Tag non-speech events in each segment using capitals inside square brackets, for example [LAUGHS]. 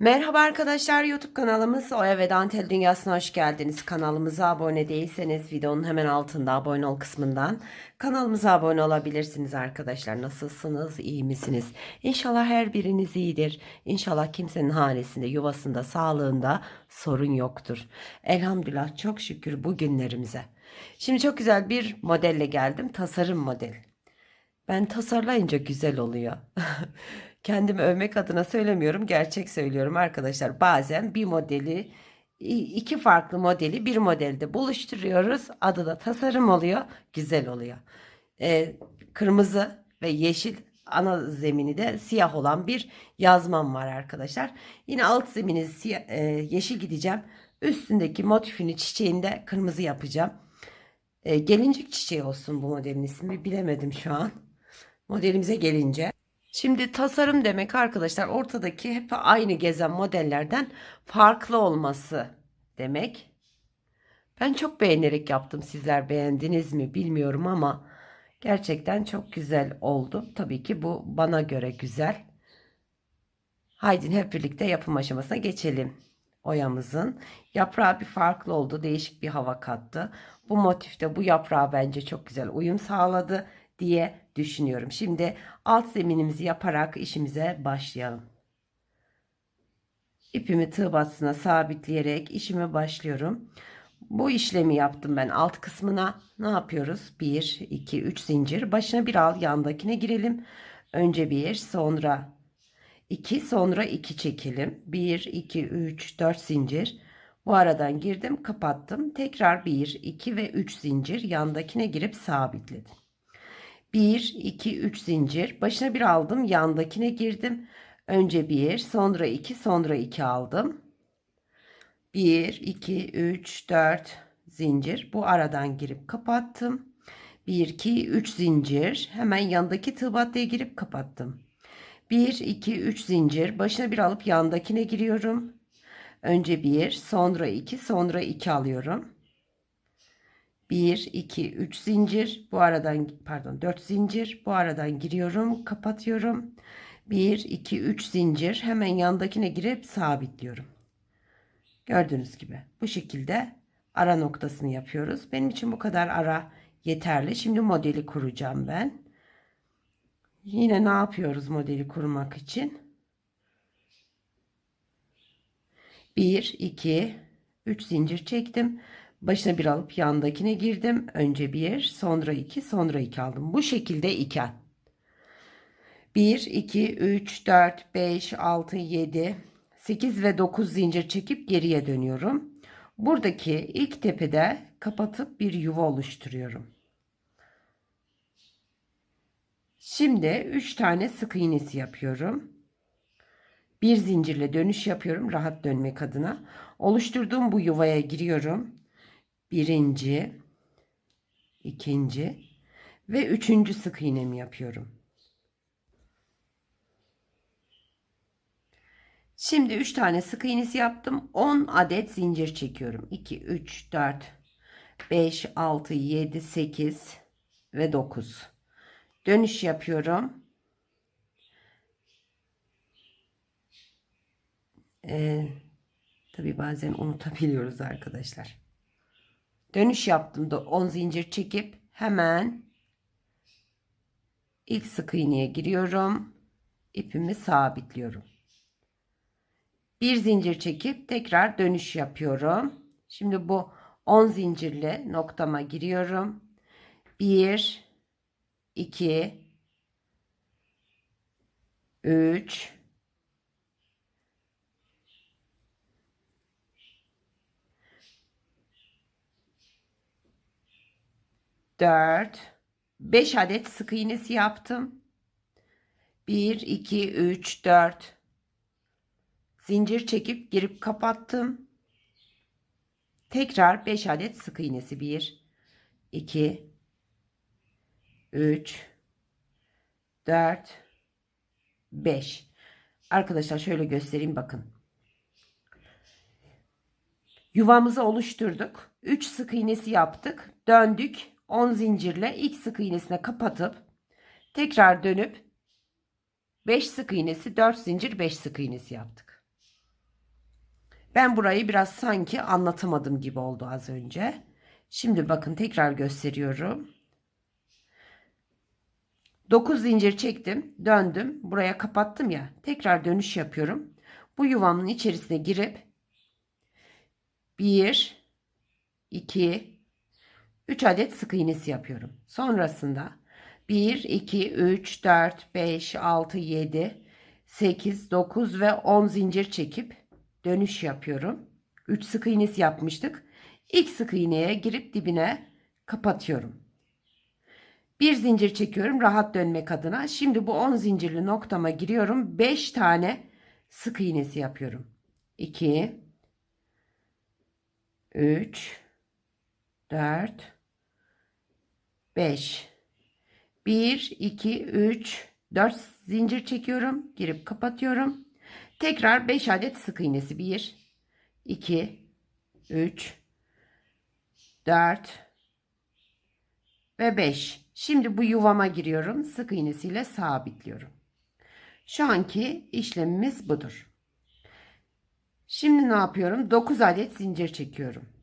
Merhaba arkadaşlar YouTube kanalımız Oya ve Dantel Dünyası'na hoş geldiniz. Kanalımıza abone değilseniz videonun hemen altında abone ol kısmından kanalımıza abone olabilirsiniz arkadaşlar. Nasılsınız? iyi misiniz? İnşallah her biriniz iyidir. İnşallah kimsenin hanesinde, yuvasında, sağlığında sorun yoktur. Elhamdülillah çok şükür bugünlerimize. Şimdi çok güzel bir modelle geldim. Tasarım modeli. Ben tasarlayınca güzel oluyor. [LAUGHS] Kendimi övmek adına söylemiyorum, gerçek söylüyorum arkadaşlar. Bazen bir modeli, iki farklı modeli bir modelde buluşturuyoruz. Adı da tasarım oluyor, güzel oluyor. Ee, kırmızı ve yeşil ana zemini de siyah olan bir yazmam var arkadaşlar. Yine alt zemini siyah, e, yeşil gideceğim. Üstündeki motifini çiçeğini de kırmızı yapacağım. E, gelincik çiçeği olsun bu modelin ismi bilemedim şu an. Modelimize gelince. Şimdi tasarım demek arkadaşlar ortadaki hep aynı gezen modellerden farklı olması demek. Ben çok beğenerek yaptım. Sizler beğendiniz mi bilmiyorum ama gerçekten çok güzel oldu. Tabii ki bu bana göre güzel. Haydi hep birlikte yapım aşamasına geçelim. Oyamızın yaprağı bir farklı oldu. Değişik bir hava kattı. Bu motifte bu yaprağı bence çok güzel uyum sağladı diye düşünüyorum. Şimdi alt zeminimizi yaparak işimize başlayalım. İpimi tığ battısına sabitleyerek işime başlıyorum. Bu işlemi yaptım ben alt kısmına. Ne yapıyoruz? 1, 2, 3 zincir. Başına bir al yandakine girelim. Önce bir sonra 2 sonra 2 çekelim. 1, 2, 3, 4 zincir. Bu aradan girdim kapattım. Tekrar 1, 2 ve 3 zincir yandakine girip sabitledim. 1, 2, 3 zincir. Başına bir aldım. Yandakine girdim. Önce 1, sonra 2, sonra 2 aldım. 1, 2, 3, 4 zincir. Bu aradan girip kapattım. 1, 2, 3 zincir. Hemen yandaki tığ battıya girip kapattım. 1, 2, 3 zincir. Başına bir alıp yandakine giriyorum. Önce 1, sonra 2, sonra 2 alıyorum. 1, 2, 3 zincir. Bu aradan pardon 4 zincir. Bu aradan giriyorum. Kapatıyorum. 1, 2, 3 zincir. Hemen yandakine girip sabitliyorum. Gördüğünüz gibi bu şekilde ara noktasını yapıyoruz. Benim için bu kadar ara yeterli. Şimdi modeli kuracağım ben. Yine ne yapıyoruz modeli kurmak için? 1, 2, 3 zincir çektim. Başına bir alıp yandakine girdim. Önce bir, sonra iki, sonra iki aldım. Bu şekilde iken. 1, 2, 3, 4, 5, 6, 7, 8 ve 9 zincir çekip geriye dönüyorum. Buradaki ilk tepede kapatıp bir yuva oluşturuyorum. Şimdi 3 tane sık iğnesi yapıyorum. Bir zincirle dönüş yapıyorum rahat dönmek adına. Oluşturduğum bu yuvaya giriyorum birinci, ikinci ve üçüncü sık iğnemi yapıyorum. Şimdi 3 tane sık iğnesi yaptım. 10 adet zincir çekiyorum. 2, 3, 4, 5, 6, 7, 8 ve 9. Dönüş yapıyorum. Ee, tabii bazen unutabiliyoruz arkadaşlar. Dönüş yaptım da 10 zincir çekip hemen ilk sık iğneye giriyorum. İpimi sabitliyorum. Bir zincir çekip tekrar dönüş yapıyorum. Şimdi bu 10 zincirle noktama giriyorum. 1 2 3 4 5 adet sık iğnesi yaptım. 1 2 3 4 zincir çekip girip kapattım. Tekrar 5 adet sık iğnesi 1 2 3 4 5 Arkadaşlar şöyle göstereyim bakın. Yuvamızı oluşturduk. 3 sık iğnesi yaptık. Döndük. 10 zincirle ilk sık iğnesine kapatıp tekrar dönüp 5 sık iğnesi 4 zincir 5 sık iğnesi yaptık. Ben burayı biraz sanki anlatamadım gibi oldu az önce. Şimdi bakın tekrar gösteriyorum. 9 zincir çektim, döndüm. Buraya kapattım ya. Tekrar dönüş yapıyorum. Bu yuvamın içerisine girip 1 2 3 adet sık iğnesi yapıyorum. Sonrasında 1 2 3 4 5 6 7 8 9 ve 10 zincir çekip dönüş yapıyorum. 3 sık iğnesi yapmıştık. İlk sık iğneye girip dibine kapatıyorum. Bir zincir çekiyorum rahat dönmek adına. Şimdi bu 10 zincirli noktama giriyorum. 5 tane sık iğnesi yapıyorum. 2 3 4 5 1 2 3 4 zincir çekiyorum. Girip kapatıyorum. Tekrar 5 adet sık iğnesi. 1 2 3 4 ve 5. Şimdi bu yuvama giriyorum. Sık iğnesiyle sabitliyorum. Şu anki işlemimiz budur. Şimdi ne yapıyorum? 9 adet zincir çekiyorum.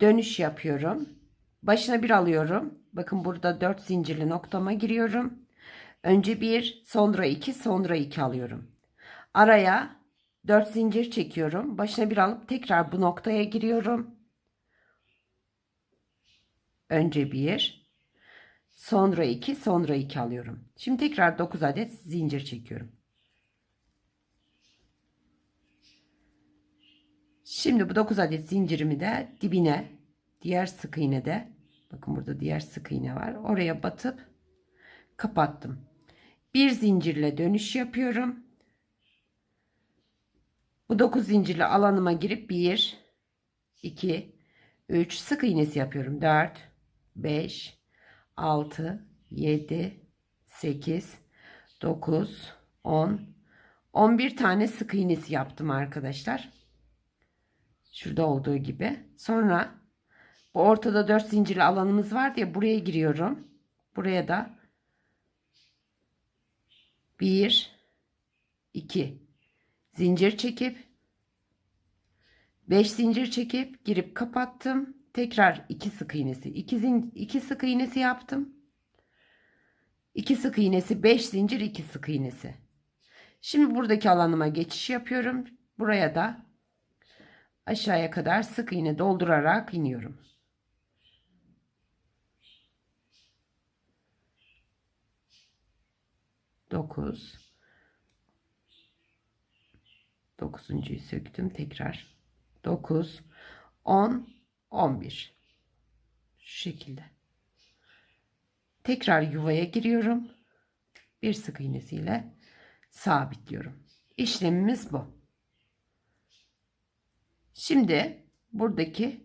Dönüş yapıyorum. Başına bir alıyorum. Bakın burada 4 zincirli noktama giriyorum. Önce 1, sonra 2, sonra 2 alıyorum. Araya 4 zincir çekiyorum. Başına bir alıp tekrar bu noktaya giriyorum. Önce 1, sonra 2, sonra 2 alıyorum. Şimdi tekrar 9 adet zincir çekiyorum. Şimdi bu 9 adet zincirimi de dibine diğer sık iğne de bakın burada diğer sık iğne var. Oraya batıp kapattım. Bir zincirle dönüş yapıyorum. Bu 9 zincirli alanıma girip 1 2 3 sık iğnesi yapıyorum. 4 5 6 7 8 9 10 11 tane sık iğnesi yaptım arkadaşlar. Şurada olduğu gibi. Sonra bu ortada 4 zincirli alanımız var diye buraya giriyorum. Buraya da 1 2 zincir çekip 5 zincir çekip girip kapattım. Tekrar 2 sık iğnesi. 2 zin 2 sık iğnesi yaptım. 2 sık iğnesi, 5 zincir, 2 sık iğnesi. Şimdi buradaki alanıma geçiş yapıyorum. Buraya da aşağıya kadar sık iğne doldurarak iniyorum. Dokuz. Dokuzuncuyu söktüm tekrar. Dokuz, on, on bir. Şu şekilde. Tekrar yuvaya giriyorum. Bir sık iğnesiyle sabitliyorum. İşlemimiz bu. Şimdi buradaki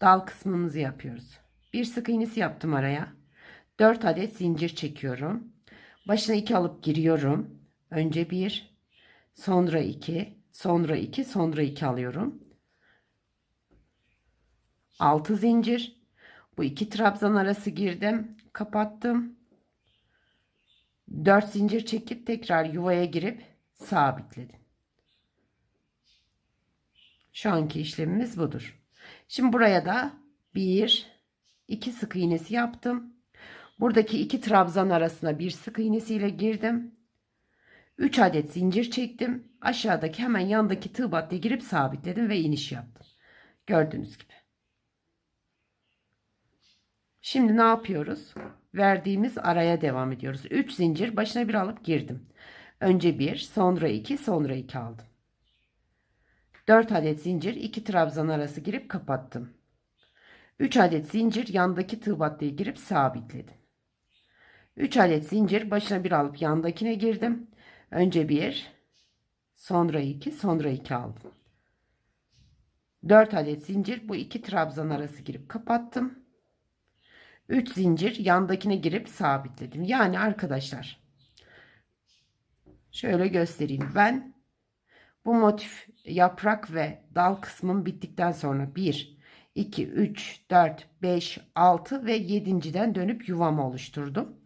dal kısmımızı yapıyoruz. Bir sık iğnesi yaptım araya. 4 adet zincir çekiyorum. Başına 2 alıp giriyorum. Önce 1, sonra 2, sonra 2, sonra 2 alıyorum. 6 zincir. Bu iki trabzan arası girdim, kapattım. 4 zincir çekip tekrar yuvaya girip sabitledim. Şu anki işlemimiz budur. Şimdi buraya da bir, iki sık iğnesi yaptım. Buradaki iki trabzan arasına bir sık iğnesiyle girdim. 3 adet zincir çektim. Aşağıdaki hemen yandaki tığ battıya girip sabitledim ve iniş yaptım. Gördüğünüz gibi. Şimdi ne yapıyoruz? Verdiğimiz araya devam ediyoruz. 3 zincir başına bir alıp girdim. Önce 1, sonra 2, sonra 2 aldım. 4 adet zincir 2 trabzan arası girip kapattım. 3 adet zincir yandaki tığ battıya girip sabitledim. 3 adet zincir başına bir alıp yandakine girdim. Önce 1 sonra 2 sonra 2 aldım. 4 adet zincir bu iki trabzan arası girip kapattım. 3 zincir yandakine girip sabitledim. Yani arkadaşlar şöyle göstereyim. Ben bu motif yaprak ve dal kısmım bittikten sonra 1, 2, 3, 4, 5, 6 ve 7.den dönüp yuvamı oluşturdum.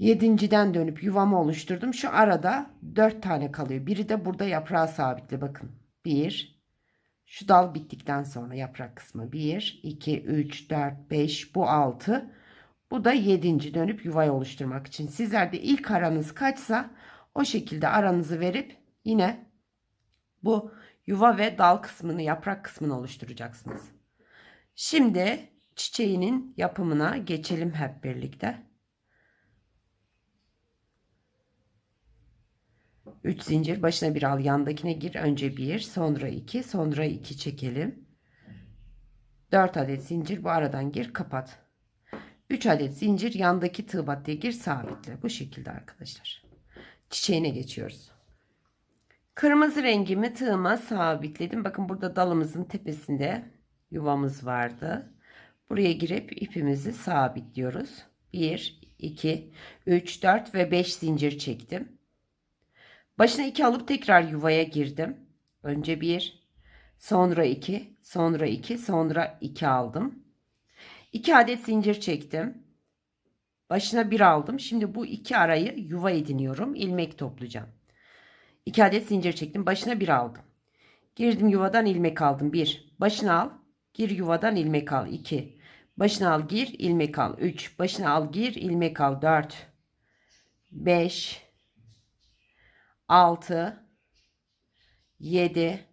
7.den dönüp yuvamı oluşturdum. Şu arada 4 tane kalıyor. Biri de burada yaprağı sabitli bakın. 1 şu dal bittikten sonra yaprak kısmı 1 2 3 4 5 bu 6 bu da 7. dönüp yuvayı oluşturmak için. Sizler de ilk aranız kaçsa o şekilde aranızı verip yine bu yuva ve dal kısmını yaprak kısmını oluşturacaksınız. Şimdi çiçeğinin yapımına geçelim hep birlikte. 3 zincir başına bir al yandakine gir önce 1 sonra 2 sonra 2 çekelim. 4 adet zincir bu aradan gir kapat. 3 adet zincir yandaki tığ battıya gir sabitle. Bu şekilde arkadaşlar. Çiçeğine geçiyoruz kırmızı rengimi tığıma sabitledim bakın burada dalımızın tepesinde yuvamız vardı buraya girip ipimizi sabitliyoruz 1 2 3 4 ve 5 zincir çektim Başına 2 alıp tekrar yuvaya girdim. Önce 1, sonra 2, sonra 2, sonra 2 aldım. 2 adet zincir çektim. Başına 1 aldım. Şimdi bu iki arayı yuva ediniyorum. İlmek toplayacağım. 2 adet zincir çektim. Başına 1 aldım. Girdim yuvadan ilmek aldım. 1. Başına al. Gir yuvadan ilmek al. 2. Başına al gir ilmek al. 3. Başına al gir ilmek al. 4. 5 6 7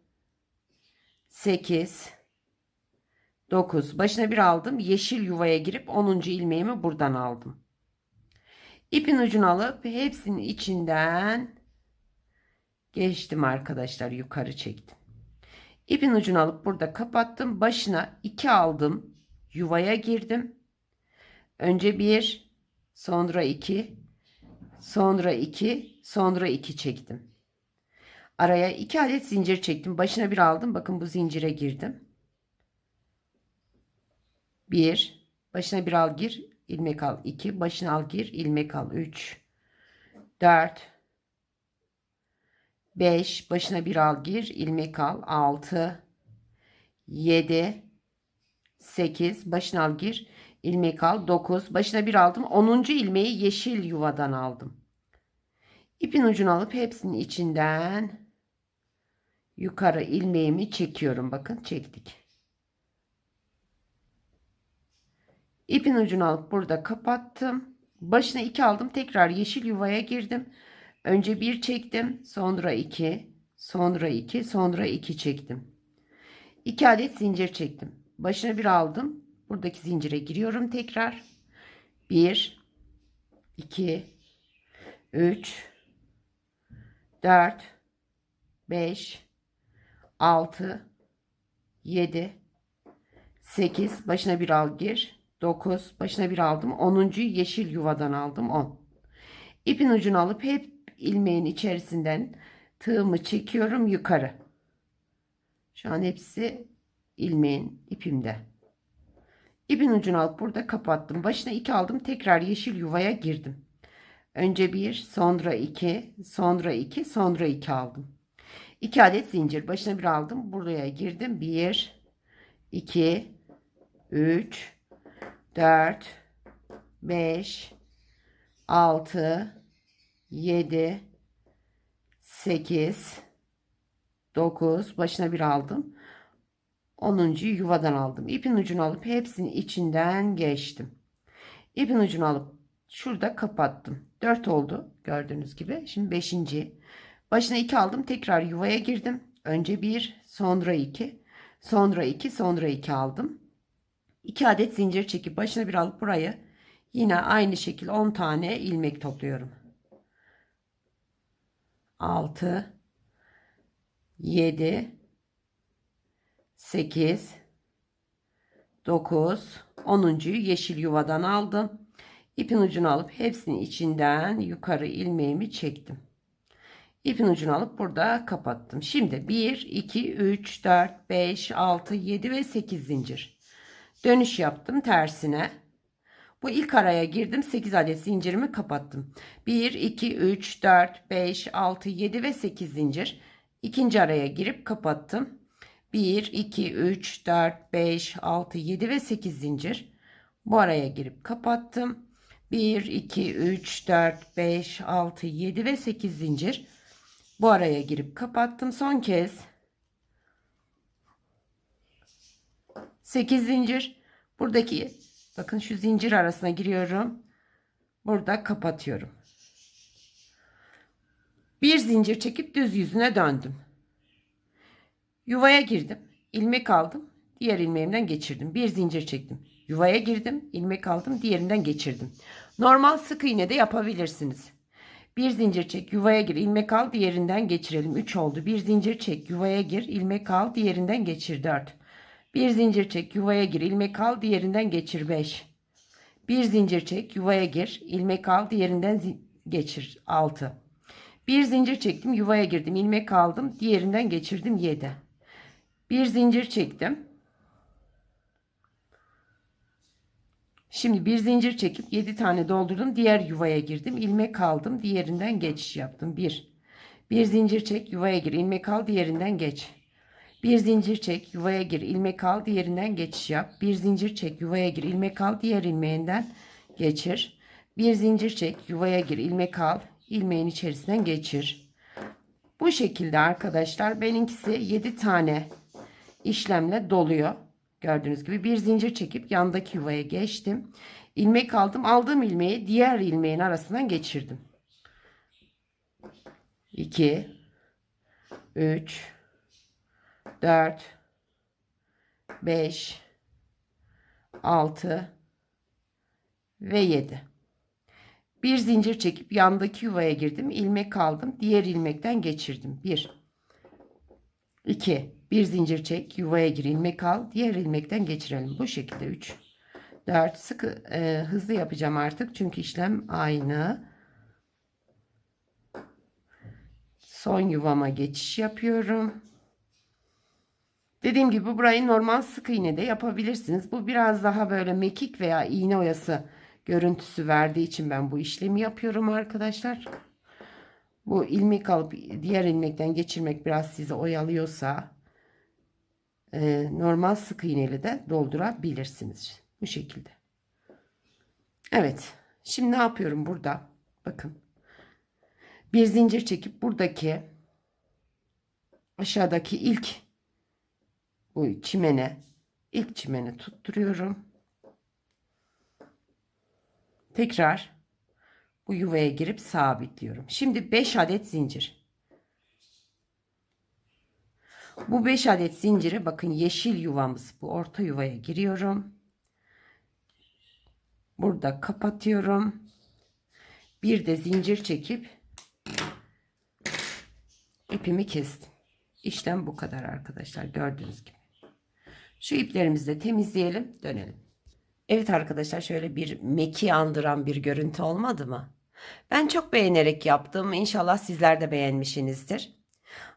8 9 başına bir aldım yeşil yuvaya girip 10. ilmeğimi buradan aldım ipin ucunu alıp hepsinin içinden geçtim arkadaşlar yukarı çektim. İpin ucunu alıp burada kapattım. Başına 2 aldım. Yuvaya girdim. Önce 1 sonra 2 sonra 2 sonra 2 çektim. Araya 2 adet zincir çektim. Başına bir aldım. Bakın bu zincire girdim. 1 başına bir al gir ilmek al. 2 başına al gir ilmek al. 3 4 5 başına bir al gir ilmek al 6 7 8 başına al gir ilmek al 9 başına bir aldım. 10. ilmeği yeşil yuvadan aldım. İpin ucunu alıp hepsinin içinden yukarı ilmeğimi çekiyorum. Bakın çektik. İpin ucunu alıp burada kapattım. Başına 2 aldım tekrar yeşil yuvaya girdim önce bir çektim sonra 2 sonra 2 sonra 2 çektim. 2 adet zincir çektim. Başına bir aldım. Buradaki zincire giriyorum tekrar. 1 2 3 4 5 6 7 8 başına bir al gir. 9 başına bir aldım. 10. yeşil yuvadan aldım 10 ipin ucunu alıp hep ilmeğin içerisinden tığımı çekiyorum yukarı. Şu an hepsi ilmeğin ipimde. İpin ucunu alıp burada kapattım. Başına 2 aldım tekrar yeşil yuvaya girdim. Önce 1 sonra 2 sonra 2 sonra 2 aldım. 2 adet zincir başına bir aldım buraya girdim. 1 2 3 4 5 6 7 8 9 başına bir aldım. 10. yuvadan aldım. İpin ucunu alıp hepsini içinden geçtim. İpin ucunu alıp şurada kapattım. 4 oldu gördüğünüz gibi. Şimdi 5. başına 2 aldım. Tekrar yuvaya girdim. Önce 1 sonra 2 sonra 2 sonra 2 aldım. 2 adet zincir çekip başına bir alıp burayı yine aynı şekilde 10 tane ilmek topluyorum 6 7 8 9 10. yeşil yuvadan aldım. İpin ucunu alıp hepsinin içinden yukarı ilmeğimi çektim. İpin ucunu alıp burada kapattım. Şimdi 1 2 3 4 5 6 7 ve 8 zincir. Dönüş yaptım tersine bu ilk araya girdim 8 adet zincirimi kapattım 1 2 3 4 5 6 7 ve 8 zincir ikinci araya girip kapattım 1, 2, 3, 4, 5, 6, 7 ve 8 zincir. Bu araya girip kapattım. 1, 2, 3, 4, 5, 6, 7 ve 8 zincir. Bu araya girip kapattım. Son kez 8 zincir. Buradaki bakın şu zincir arasına giriyorum. Burada kapatıyorum. Bir zincir çekip düz yüzüne döndüm. Yuvaya girdim. ilmek aldım. Diğer ilmeğimden geçirdim. Bir zincir çektim. Yuvaya girdim. ilmek aldım. Diğerinden geçirdim. Normal sık iğne de yapabilirsiniz. Bir zincir çek, yuvaya gir, ilmek al, diğerinden geçirelim. 3 oldu. Bir zincir çek, yuvaya gir, ilmek al, diğerinden geçir. 4. Bir zincir çek, yuvaya gir, ilmek al, diğerinden geçir. 5. Bir zincir çek, yuvaya gir, ilmek al, diğerinden geçir. 6. Bir zincir çektim, yuvaya girdim, ilmek aldım, diğerinden geçirdim. 7. Bir zincir çektim. Şimdi bir zincir çekip 7 tane doldurdum. Diğer yuvaya girdim. ilmek aldım. Diğerinden geçiş yaptım. 1. Bir zincir çek, yuvaya gir, ilmek al, diğerinden geç. Bir zincir çek, yuvaya gir, ilmek al, diğerinden geçiş yap. Bir zincir çek, yuvaya gir, ilmek al, diğer ilmeğinden geçir. Bir zincir çek, yuvaya gir, ilmek al, ilmeğin içerisinden geçir. Bu şekilde arkadaşlar benimkisi 7 tane işlemle doluyor. Gördüğünüz gibi bir zincir çekip yandaki yuvaya geçtim. İlmek aldım. Aldığım ilmeği diğer ilmeğin arasından geçirdim. 2 3 4 5 6 ve 7. Bir zincir çekip yandaki yuvaya girdim. ilmek aldım. Diğer ilmekten geçirdim. 1 2 bir zincir çek yuvaya gir ilmek al diğer ilmekten geçirelim. Bu şekilde. 3 4 sıkı e, hızlı yapacağım artık çünkü işlem aynı. Son yuvama geçiş yapıyorum dediğim gibi burayı normal sık iğne de yapabilirsiniz bu biraz daha böyle mekik veya iğne oyası görüntüsü verdiği için ben bu işlemi yapıyorum arkadaşlar bu ilmek alıp diğer ilmekten geçirmek biraz sizi oyalıyorsa e, normal sık iğneyle de doldurabilirsiniz. Bu şekilde. Evet. Şimdi ne yapıyorum burada? Bakın. Bir zincir çekip buradaki aşağıdaki ilk bu çimene ilk çimene tutturuyorum. Tekrar bu yuvaya girip sabitliyorum. Şimdi 5 adet zincir. Bu 5 adet zinciri bakın yeşil yuvamız bu orta yuvaya giriyorum. Burada kapatıyorum. Bir de zincir çekip ipimi kestim. İşlem bu kadar arkadaşlar gördüğünüz gibi. Şu iplerimizi de temizleyelim dönelim. Evet arkadaşlar şöyle bir meki andıran bir görüntü olmadı mı? Ben çok beğenerek yaptım. İnşallah sizler de beğenmişsinizdir.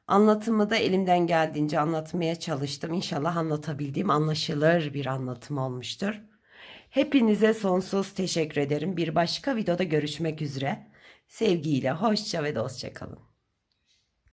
Anlatımı da elimden geldiğince anlatmaya çalıştım. İnşallah anlatabildiğim anlaşılır bir anlatım olmuştur. Hepinize sonsuz teşekkür ederim. Bir başka videoda görüşmek üzere. Sevgiyle, hoşça ve dostça kalın.